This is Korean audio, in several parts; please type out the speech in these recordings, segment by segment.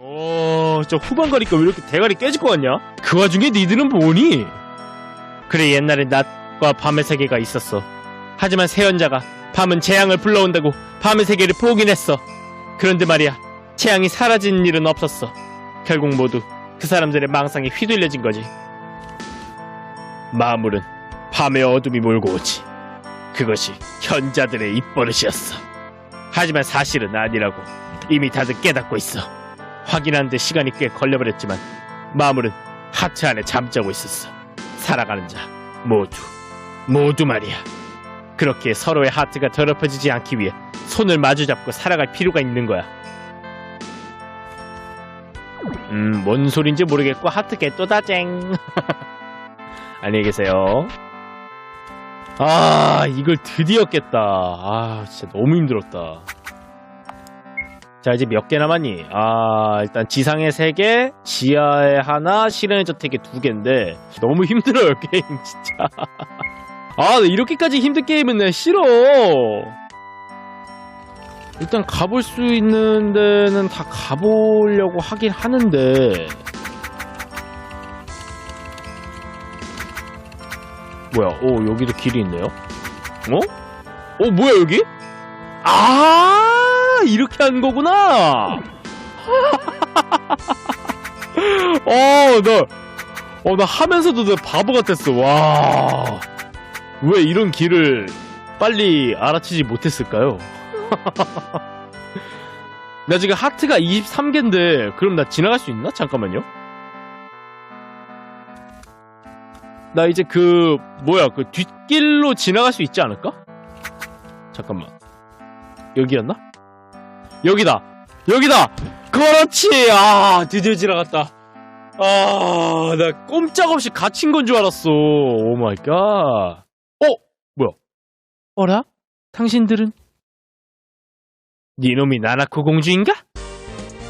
어, 저 후반 가니까 왜 이렇게 대가리 깨질 것 같냐? 그 와중에 니들은 뭐니? 그래, 옛날에 낮과 밤의 세계가 있었어. 하지만 세연자가 밤은 재앙을 불러온다고 밤의 세계를 포기했어. 그런데 말이야, 재앙이 사라진 일은 없었어. 결국 모두 그 사람들의 망상에 휘둘려진 거지. 마물은 밤의 어둠이 몰고 오지. 그것이 현자들의 입버릇이었어. 하지만 사실은 아니라고 이미 다들 깨닫고 있어. 확인하는 데 시간이 꽤 걸려버렸지만 마물은 하트 안에 잠자고 있었어. 살아가는 자 모두 모두 말이야. 그렇게 서로의 하트가 더럽혀지지 않기 위해 손을 마주잡고 살아갈 필요가 있는 거야. 음, 뭔 소린지 모르겠고 하트 개또다쟁. 안녕히 계세요. 아, 이걸 드디어 깼다. 아, 진짜 너무 힘들었다. 자, 이제 몇 개 남았니? 아, 일단 지상에 3개, 지하에 하나, 실현의 저택에 2개인데, 너무 힘들어요, 게임, 진짜. 아, 나 이렇게까지 힘든 게임은 내 싫어. 일단 가볼 수 있는 데는 다 가보려고 하긴 하는데, 뭐야, 오, 여기도 길이 있네요? 어? 어, 뭐야, 여기? 아, 이렇게 하는 거구나! 어, 나, 어, 나 하면서도 나 바보 같았어, 와. 왜 이런 길을 빨리 알아채지 못했을까요? 나 지금 하트가 23개인데, 그럼 나 지나갈 수 있나? 잠깐만요. 나 이제 그 뭐야 그 뒷길로 지나갈 수 있지 않을까? 잠깐만 여기였나? 여기다 여기다 그렇지 아 드디어 지나갔다 아 나 꼼짝없이 갇힌 건 줄 알았어 오 마이 갓 어? 뭐야 어라? 당신들은 니놈이 나나코 공주인가?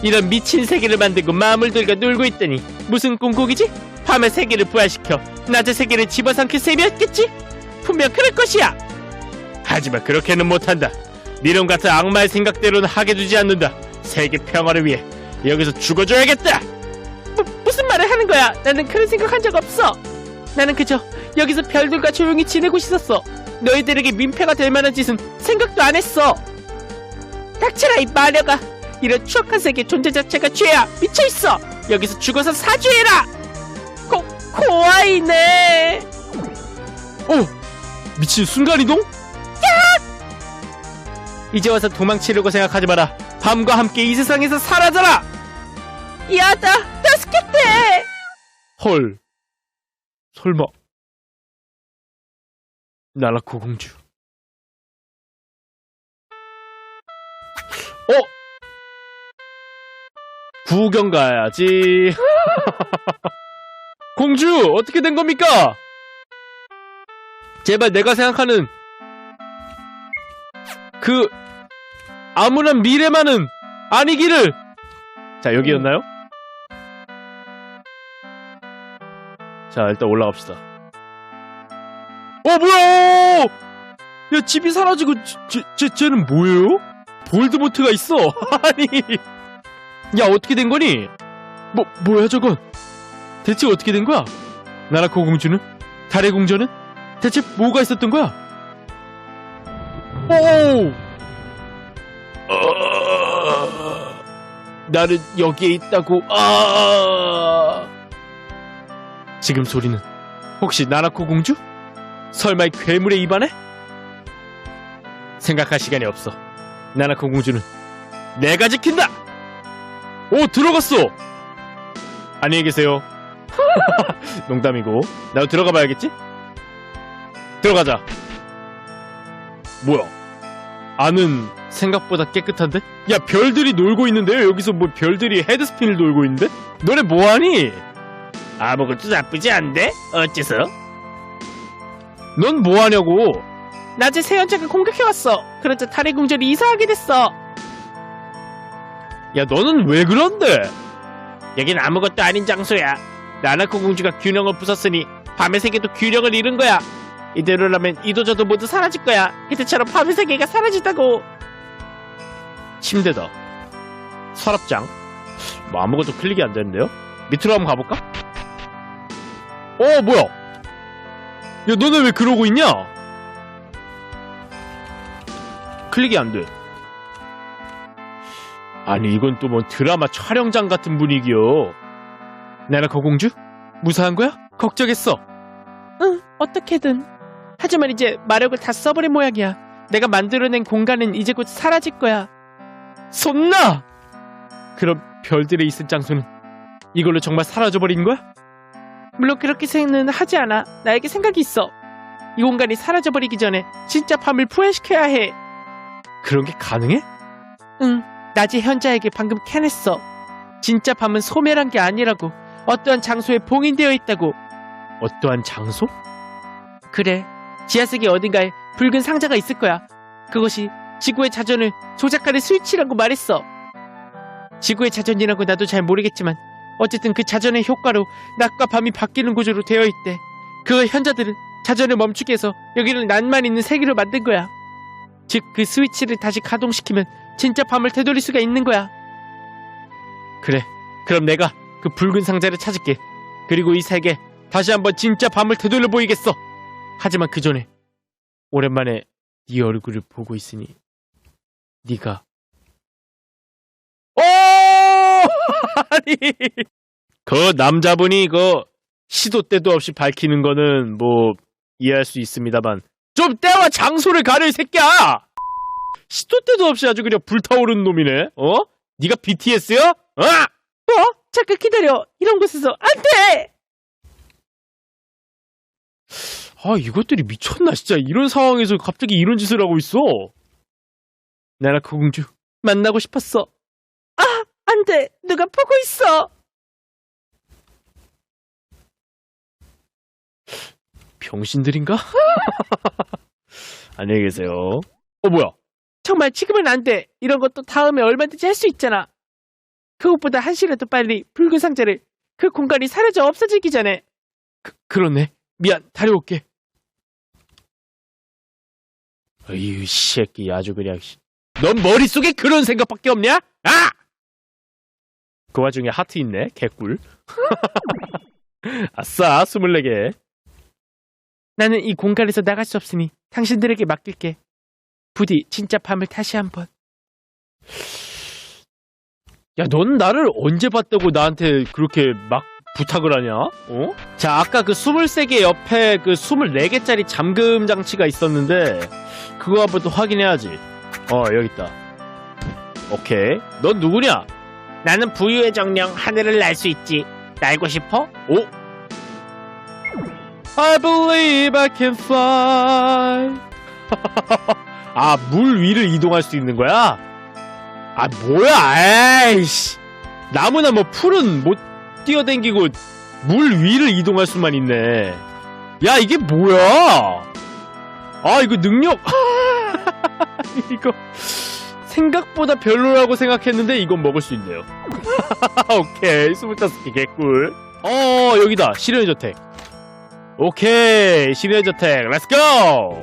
이런 미친 세계를 만들고 마물들과 놀고 있다니 무슨 꿈꾸기지? 밤의 세계를 부활시켜 낮의 세계를 집어삼킬 셈이었겠지? 분명 그럴 것이야. 하지만 그렇게는 못한다. 니놈 같은 악마의 생각대로는 하게 두지 않는다. 세계 평화를 위해 여기서 죽어줘야겠다. 무, 무슨 말을 하는 거야? 나는 그런 생각한 적 없어. 나는 그저 여기서 별들과 조용히 지내고 싶었어. 너희들에게 민폐가 될 만한 짓은 생각도 안 했어. 닥쳐라 이 마녀가. 이런 추악한 세계 존재 자체가 죄야. 미쳐 있어. 여기서 죽어서 사죄해라. 고, 고아이네. 어, 미친 순간 이동? 이제 와서 도망치려고 생각하지 마라. 밤과 함께 이 세상에서 사라져라. 야다, 다스켓대. 헐, 설마 나라코 공주. 어? 구경 가야지. 공주 어떻게 된 겁니까? 제발 내가 생각하는 그 아무런 미래만은 아니기를. 자 여기였나요? 자 일단 올라갑시다. 어 뭐야? 야 집이 사라지고 쟤, 쟤, 쟤는 뭐예요? 볼드모트가 있어. 아니 야 어떻게 된 거니? 뭐 뭐야 저건? 대체 어떻게 된 거야? 나라코 공주는? 달의 공주는? 대체 뭐가 있었던 거야? 오! 어... 나는 여기에 있다고. 아! 지금 소리는 혹시 나라코 공주? 설마 이 괴물에 입안해? 생각할 시간이 없어. 나라코 공주는 내가 지킨다. 오 들어갔어. 안녕히 계세요. 농담이고 나도 들어가 봐야겠지? 들어가자 뭐야 안은 생각보다 깨끗한데? 야 별들이 놀고 있는데요 여기서 뭐 별들이 헤드스핀을 돌고 있는데? 너네 뭐하니? 아무것도 나쁘지 않은데? 어째서? 넌 뭐하냐고 낮에 세연자가 공격해왔어 그러자 탈의 궁전이 이사하게 됐어 야 너는 왜 그런데? 여긴 아무것도 아닌 장소야 나나코 공주가 균형을 부쉈으니 밤의 세계도 균형을 잃은 거야. 이대로라면 이도저도 모두 사라질 거야. 그때처럼 밤의 세계가 사라진다고. 침대다. 서랍장. 뭐 아무것도 클릭이 안 되는데요? 밑으로 한번 가볼까? 어 뭐야 야 너네 왜 그러고 있냐? 클릭이 안 돼 아니 이건 또 뭐 드라마 촬영장 같은 분위기요 나라코 공주? 무사한 거야? 걱정했어 응 어떻게든 하지만 이제 마력을 다 써버린 모양이야 내가 만들어낸 공간은 이제 곧 사라질 거야 손나! 그럼 별들에 있을 장소는 이걸로 정말 사라져버린 거야? 물론 그렇게 생각은 하지 않아. 나에게 생각이 있어. 이 공간이 사라져버리기 전에 진짜 밤을 부활시켜야 해. 그런 게 가능해? 응. 낮에 현자에게 방금 캐냈어. 진짜 밤은 소멸한 게 아니라고. 어떠한 장소에 봉인되어 있다고. 어떠한 장소? 그래. 지하세계 어딘가에 붉은 상자가 있을 거야. 그것이 지구의 자전을 조작하는 스위치라고 말했어. 지구의 자전이라고 나도 잘 모르겠지만 어쨌든 그 자전의 효과로 낮과 밤이 바뀌는 구조로 되어 있대. 그 현자들은 자전을 멈추게 해서 여기를 낮만 있는 세계로 만든 거야. 즉 그 스위치를 다시 가동시키면 진짜 밤을 되돌릴 수가 있는 거야. 그래. 그럼 내가 그 붉은 상자를 찾을게. 그리고 이 세계 다시 한번 진짜 밤을 되돌려 보이겠어. 하지만 그 전에 오랜만에 네 얼굴을 보고 있으니 네가 오 아니 그 남자분이 그 시도 때도 없이 밝히는 거는 뭐 이해할 수 있습니다만 좀 때와 장소를 이 새끼야! 시도 때도 없이 아주 그냥 불타오르는 놈이네 어? 네가 BTS야? 어? 어? 잠깐 기다려. 이런 곳에서 안돼 아 이것들이 미쳤나 진짜. 이런 상황에서 갑자기 이런 짓을 하고 있어. 나라코 공주 만나고 싶었어. 아 안돼. 누가 보고 있어? 병신들인가? 안녕히 계세요. 어 뭐야? 정말 지금은 안 돼. 이런 것도 다음에 얼마든지 할 수 있잖아. 그것보다 한시라도 빨리 붉은 상자를 그 공간이 사라져 없어지기 전에. 그, 그렇네. 미안 다녀올게 어이 새끼 아주 그냥 씨. 넌 머릿속에 그런 생각밖에 없냐? 아! 그 와중에 하트 있네 개꿀 아싸 24개 나는 이 공간에서 나갈 수 없으니 당신들에게 맡길게 부디 진짜 밤을 다시 한번 야 넌 나를 언제 봤다고 나한테 그렇게 막 부탁을 하냐? 어? 자 아까 그 23개 옆에 그 24개짜리 잠금 장치가 있었는데 그거 한번 또 확인해야지 어 여기 있다 오케이 넌 누구냐? 나는 부유의 정령 하늘을 날 수 있지 날고 싶어? 오? I believe I can fly 아 물 위를 이동할 수 있는 거야? 아 뭐야 에이씨 나무나 뭐 풀은 못 뛰어댕기고 물 위를 이동할 수만 있네. 야 이게 뭐야? 아 이거 능력. 이거 생각보다 별로라고 생각했는데 이건 먹을 수 있네요. 오케이 25개 개꿀. 어 여기다. 실현의 저택. 오케이 실현의 저택. 렛츠고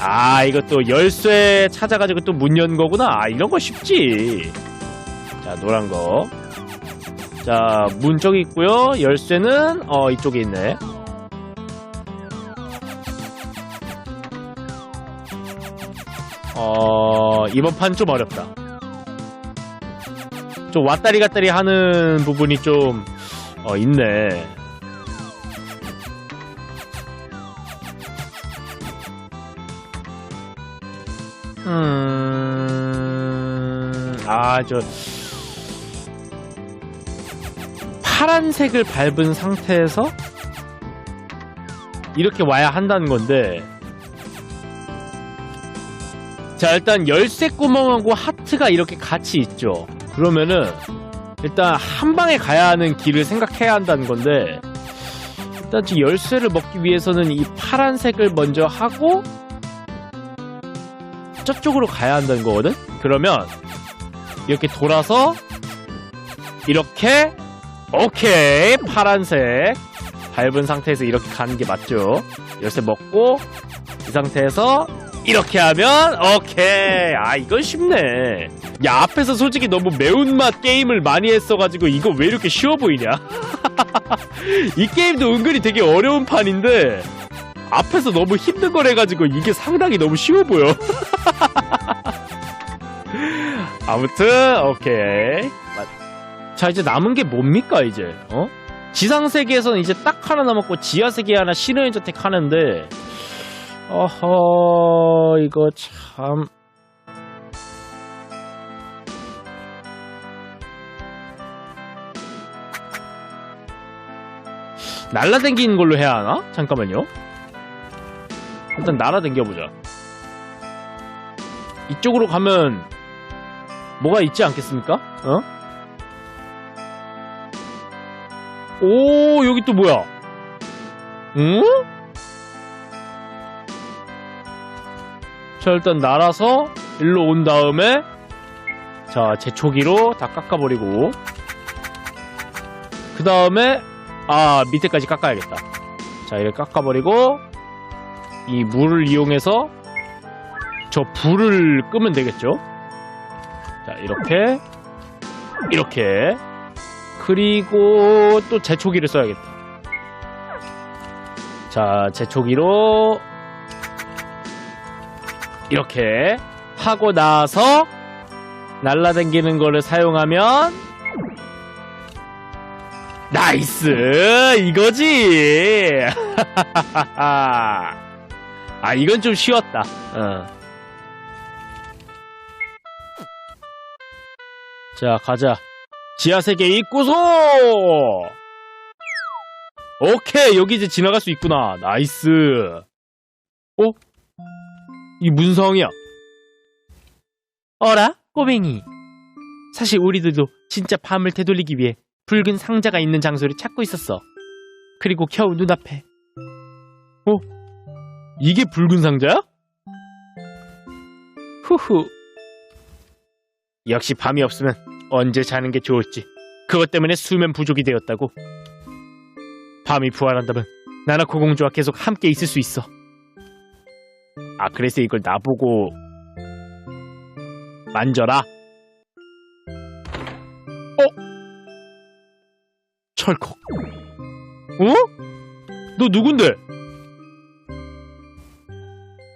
아 이것도 열쇠 찾아가지고 또 문 연 거구나. 아 이런 거 쉽지. 자 노란 거 자 문 저기 있고요. 열쇠는 어 이쪽에 있네. 어 이번 판 좀 어렵다. 좀 왔다리 갔다리 하는 부분이 좀 어, 있네. 음, 아, 저, 파란색을 밟은 상태에서 이렇게 와야 한다는 건데, 자, 일단 열쇠 구멍하고 하트가 이렇게 같이 있죠. 그러면은, 일단 한 방에 가야 하는 길을 생각해야 한다는 건데, 일단 지 열쇠를 먹기 위해서는 이 파란색을 먼저 하고, 저쪽으로 가야 한다는 거거든? 그러면 이렇게 돌아서 이렇게 오케이 파란색. 밟은 상태에서 이렇게 가는 게 맞죠? 열쇠 먹고 이 상태에서 이렇게 하면 오케이. 아 이건 쉽네. 야 앞에서 솔직히 너무 매운맛 게임을 많이 했어가지고 이거 왜 이렇게 쉬워 보이냐? 이 게임도 은근히 되게 어려운 판인데 앞에서 너무 힘든 걸 해가지고 이게 상당히 너무 쉬워 보여. 아무튼 오케이 자 이제 남은 게 뭡니까 이제 어? 지상 세계에서는 이제 딱 하나 남았고 지하 세계 하나 신호의 저택 하는데 어허 이거 참 날라댕기는 걸로 해야 하나? 잠깐만요 일단 날아댕겨보자 이쪽으로 가면 뭐가 있지 않겠습니까? 어? 오 여기 또 뭐야? 응? 자 일단 날아서 일로 온 다음에 자 제초기로 다 깎아버리고 그 다음에 아 밑에까지 깎아야겠다. 자 이렇게 깎아버리고 이 물을 이용해서 저 불을 끄면 되겠죠? 자 이렇게 이렇게 그리고 또 제초기를 써야겠다. 자 제초기로 이렇게 하고 나서 날라다니는 거를 사용하면 나이스! 이거지! 아 이건 좀 쉬웠다. 어. 자 가자 지하세계 입구소 오케이 여기 이제 지나갈 수 있구나 나이스 어? 이 무슨 상황이야? 어라? 꼬맹이. 사실 우리들도 진짜 밤을 되돌리기 위해 붉은 상자가 있는 장소를 찾고 있었어. 그리고 겨우 눈앞에. 어? 이게 붉은 상자야? 후후. 역시 밤이 없으면 언제 자는 게 좋을지. 그것 때문에 수면 부족이 되었다고. 밤이 부활한다면 나나코 공주와 계속 함께 있을 수 있어. 아 그래서 이걸 나보고 만져라. 어? 철컥. 어? 너 누군데?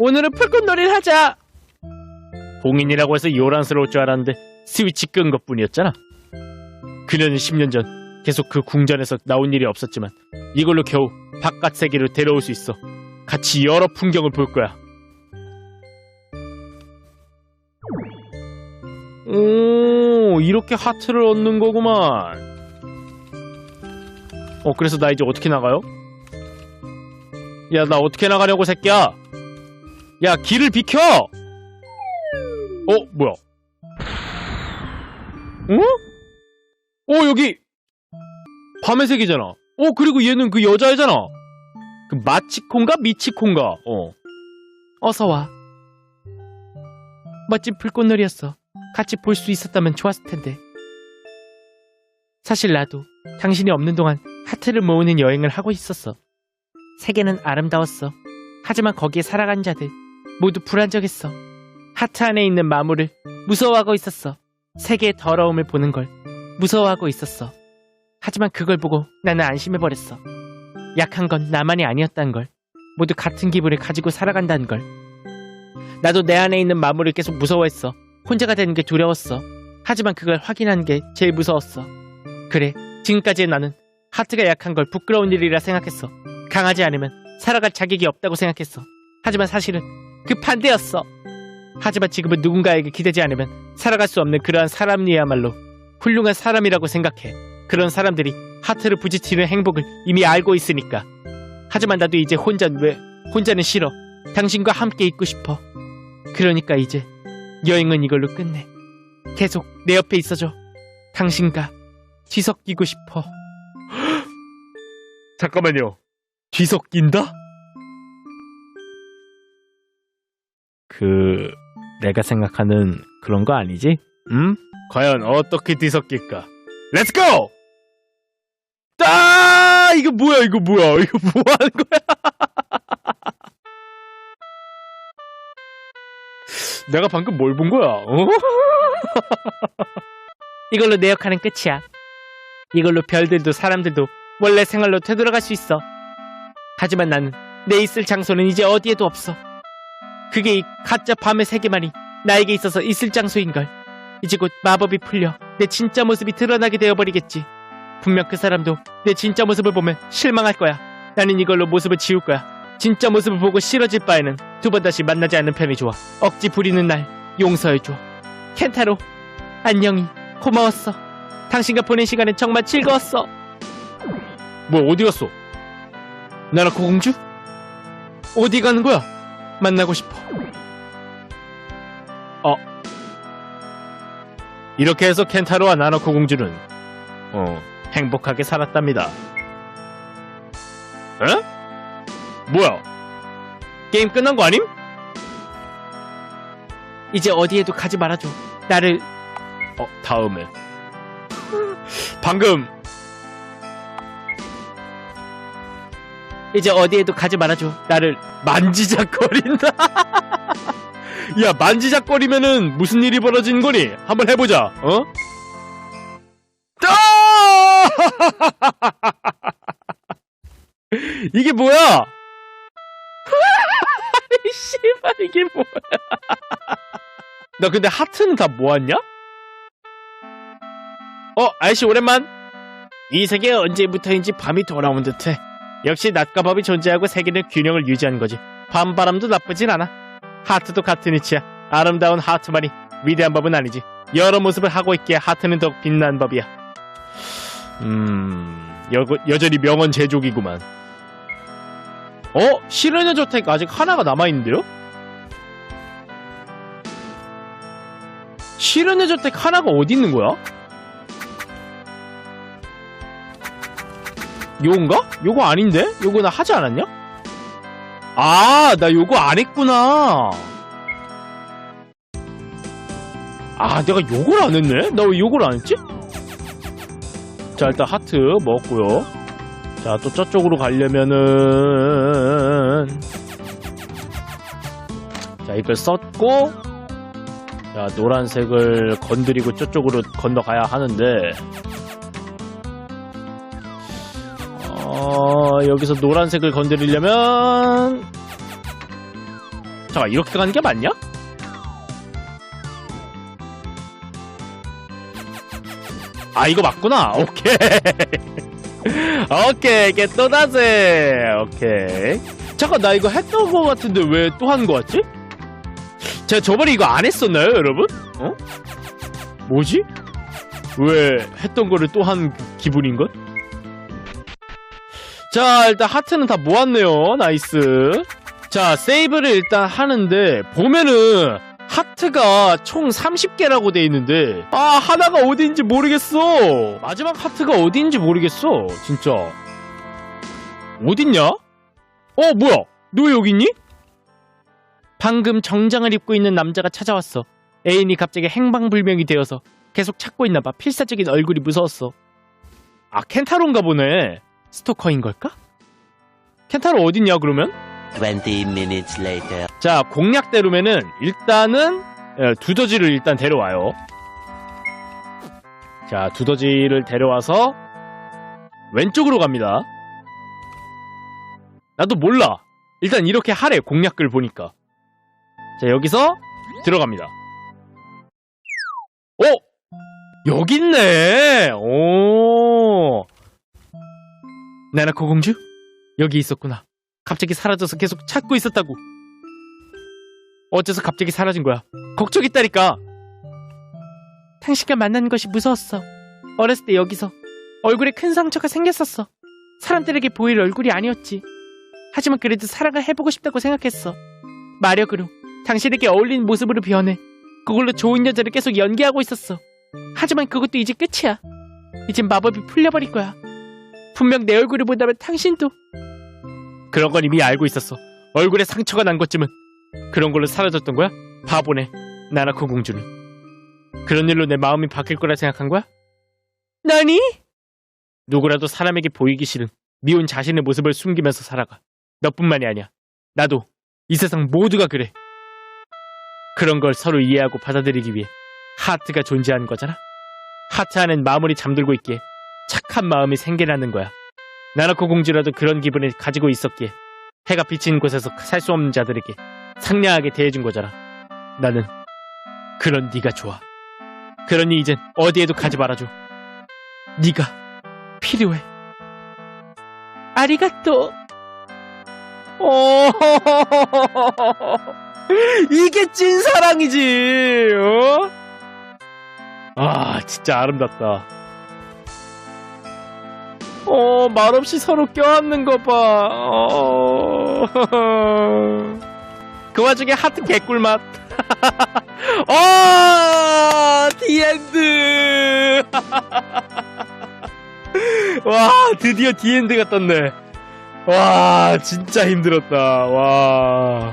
오늘은 풀꽃놀이를 하자. 봉인이라고 해서 요란스러울 줄 알았는데 스위치 끈 것뿐이었잖아. 그녀는 10년 전 계속 그 궁전에서 나온 일이 없었지만 이걸로 겨우 바깥 세계로 데려올 수 있어. 같이 여러 풍경을 볼 거야. 오, 이렇게 하트를 얻는 거구만. 어, 그래서 나 이제 어떻게 나가요? 야, 나 어떻게 나가냐고, 새끼야! 야, 길을 비켜! 어, 뭐야? 어? 어, 여기! 밤의 색이잖아. 어, 그리고 얘는 그 여자애잖아. 그 마치콘가? 미치콘가? 어. 어서 와. 멋진 불꽃놀이였어. 같이 볼 수 있었다면 좋았을 텐데. 사실 나도 당신이 없는 동안 하트를 모으는 여행을 하고 있었어. 세계는 아름다웠어. 하지만 거기에 살아간 자들 모두 불안정했어. 하트 안에 있는 마물을 무서워하고 있었어. 세계의 더러움을 보는 걸 무서워하고 있었어. 하지만 그걸 보고 나는 안심해버렸어. 약한 건 나만이 아니었다는 걸. 모두 같은 기분을 가지고 살아간다는 걸. 나도 내 안에 있는 마물을 계속 무서워했어. 혼자가 되는 게 두려웠어. 하지만 그걸 확인하는 게 제일 무서웠어. 그래, 지금까지의 나는 하트가 약한 걸 부끄러운 일이라 생각했어. 강하지 않으면 살아갈 자격이 없다고 생각했어. 하지만 사실은 그 반대였어. 하지만 지금은 누군가에게 기대지 않으면 살아갈 수 없는 그러한 사람이야말로 훌륭한 사람이라고 생각해. 그런 사람들이 하트를 부딪히는 행복을 이미 알고 있으니까. 하지만 나도 이제 혼자 왜 혼자는 싫어. 당신과 함께 있고 싶어. 그러니까 이제 여행은 이걸로 끝내. 계속 내 옆에 있어줘. 당신과 뒤섞이고 싶어. 잠깐만요. 뒤섞인다? 그 내가 생각하는 그런 거 아니지? 음? 과연 어떻게 뒤섞일까? 렛츠 고! 아 이거 뭐야 이거 뭐야 이거 뭐 하는 거야? 내가 방금 뭘 본 거야? 어? 이걸로 내 역할은 끝이야. 이걸로 별들도 사람들도 원래 생활로 되돌아갈 수 있어. 하지만 나는 내 있을 장소는 이제 어디에도 없어. 그게 이 가짜 밤의 세계만이 나에게 있어서 있을 장소인걸. 이제 곧 마법이 풀려 내 진짜 모습이 드러나게 되어버리겠지. 분명 그 사람도 내 진짜 모습을 보면 실망할 거야. 나는 이걸로 모습을 지울 거야. 진짜 모습을 보고 싫어질 바에는 두 번 다시 만나지 않는 편이 좋아. 억지 부리는 날 용서해줘. 켄타로 안녕히 고마웠어. 당신과 보낸 시간은 정말 즐거웠어. 뭐 어디 갔어? 나나코 공주? 어디 가는 거야? 만나고 싶어. 어. 이렇게 해서 켄타로와 나나코 공주는 어 행복하게 살았답니다. 에? 뭐야? 게임 끝난 거 아님? 이제 어디에도 가지 말아줘. 나를 어 다음에 방금 이제 어디에도 가지 말아줘. 나를 만지작거린다. 야 만지작거리면은 무슨 일이 벌어지는 거니? 한번 해보자. 어? 아! 이게 뭐야? 씨발 이게 뭐야? 나 근데 하트는 다 모았냐? 어 아저씨 오랜만. 이 세계 언제부터인지 밤이 돌아온 듯해. 역시 낮과 밤이 존재하고 세계는 균형을 유지하는 거지. 밤바람도 나쁘진 않아. 하트도 같은 이치야. 아름다운 하트만이 위대한 법은 아니지. 여러 모습을 하고 있기에 하트는 더욱 빛난 법이야. 음, 여, 여전히 명언 제조기구만. 어? 실현의 저택 아직 하나가 남아있는데요? 실현의 저택 하나가 어디 있는 거야? 요건가? 요거 아닌데? 요거 나 하지 않았냐? 아, 나 요거 안 했구나. 아, 내가 요걸 안 했네? 나 왜 요걸 안 했지? 자, 일단 하트 먹었고요. 자, 또 저쪽으로 가려면은 자, 이걸 썼고 자, 노란색을 건드리고 저쪽으로 건너가야 하는데 어, 여기서 노란색을 건드리려면 잠깐 이렇게 가는 게 맞냐? 아 이거 맞구나 오케이 오케이 이게 또 다세 오케이 잠깐 나 이거 했던 거 같은데 왜 또 한 거 같지? 제가 저번에 이거 안 했었나요 여러분? 어? 뭐지? 왜 했던 거를 또 한 기분인 것? 자 일단 하트는 다 모았네요. 나이스. 자 세이브를 일단 하는데 보면은 하트가 총 30개라고 돼 있는데 아 하나가 어디인지 모르겠어. 마지막 하트가 어디인지 모르겠어 진짜. 어딨냐? 어 뭐야? 너왜 여기 있니? 방금 정장을 입고 있는 남자가 찾아왔어. 애인이 갑자기 행방불명이 되어서 계속 찾고 있나봐. 필사적인 얼굴이 무서웠어. 아 켄타로인가 보네 스토커인 걸까? 켄타로 어딨냐 그러면? 20 minutes later. 자 공략대로면은 일단은 예, 두더지를 일단 데려와요 자 두더지를 데려와서 왼쪽으로 갑니다 나도 몰라 일단 이렇게 하래 공략글 보니까 자 여기서 들어갑니다 어? 여기 있네 오 나나코 공주? 여기 있었구나 갑자기 사라져서 계속 찾고 있었다고. 어째서 갑자기 사라진 거야? 걱정했다니까. 당신과 만나는 것이 무서웠어. 어렸을 때 여기서 얼굴에 큰 상처가 생겼었어. 사람들에게 보일 얼굴이 아니었지. 하지만 그래도 사랑을 해보고 싶다고 생각했어. 마력으로 당신에게 어울리는 모습으로 변해. 그걸로 좋은 여자를 계속 연기하고 있었어. 하지만 그것도 이제 끝이야. 이젠 마법이 풀려버릴 거야. 분명 내 얼굴을 본다면 당신도 그런 건 이미 알고 있었어. 얼굴에 상처가 난 것쯤은 그런 걸로 사라졌던 거야? 바보네. 나나코 공주는. 그런 일로 내 마음이 바뀔 거라 생각한 거야? 나니? 누구라도 사람에게 보이기 싫은 미운 자신의 모습을 숨기면서 살아가. 너뿐만이 아니야. 나도 이 세상 모두가 그래. 그런 걸 서로 이해하고 받아들이기 위해 하트가 존재하는 거잖아. 하트 안엔 마무리 잠들고 있기에 착한 마음이 생겨나는 거야. 나나코 공주라도 그런 기분을 가지고 있었기에 해가 비치는 곳에서 살 수 없는 자들에게 상냥하게 대해준 거잖아. 나는 그런 네가 좋아. 그러니 이젠 어디에도 가지 말아줘. 네가 필요해. 아리가또. 오, 이게 찐 사랑이지. 어? 아, 진짜 아름답다. 어, 말없이 서로 껴안는 거 봐. 어. 그 와중에 하트 개꿀맛. 어, 디엔드. 와, 드디어 디엔드가 떴네. 와, 진짜 힘들었다. 와.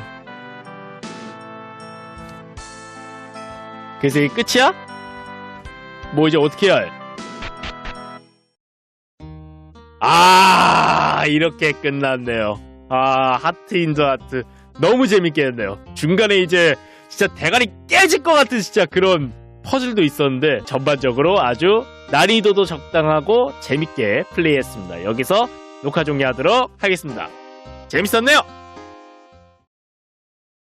그래서 이게 끝이야? 뭐 이제 어떻게 해야 해? 아, 이렇게 끝났네요. 아, 하트 인더 하트. 너무 재밌게 했네요. 중간에 이제 진짜 대가리 깨질 것 같은 진짜 그런 퍼즐도 있었는데 전반적으로 아주 난이도도 적당하고 재밌게 플레이했습니다. 여기서 녹화 종료하도록 하겠습니다. 재밌었네요.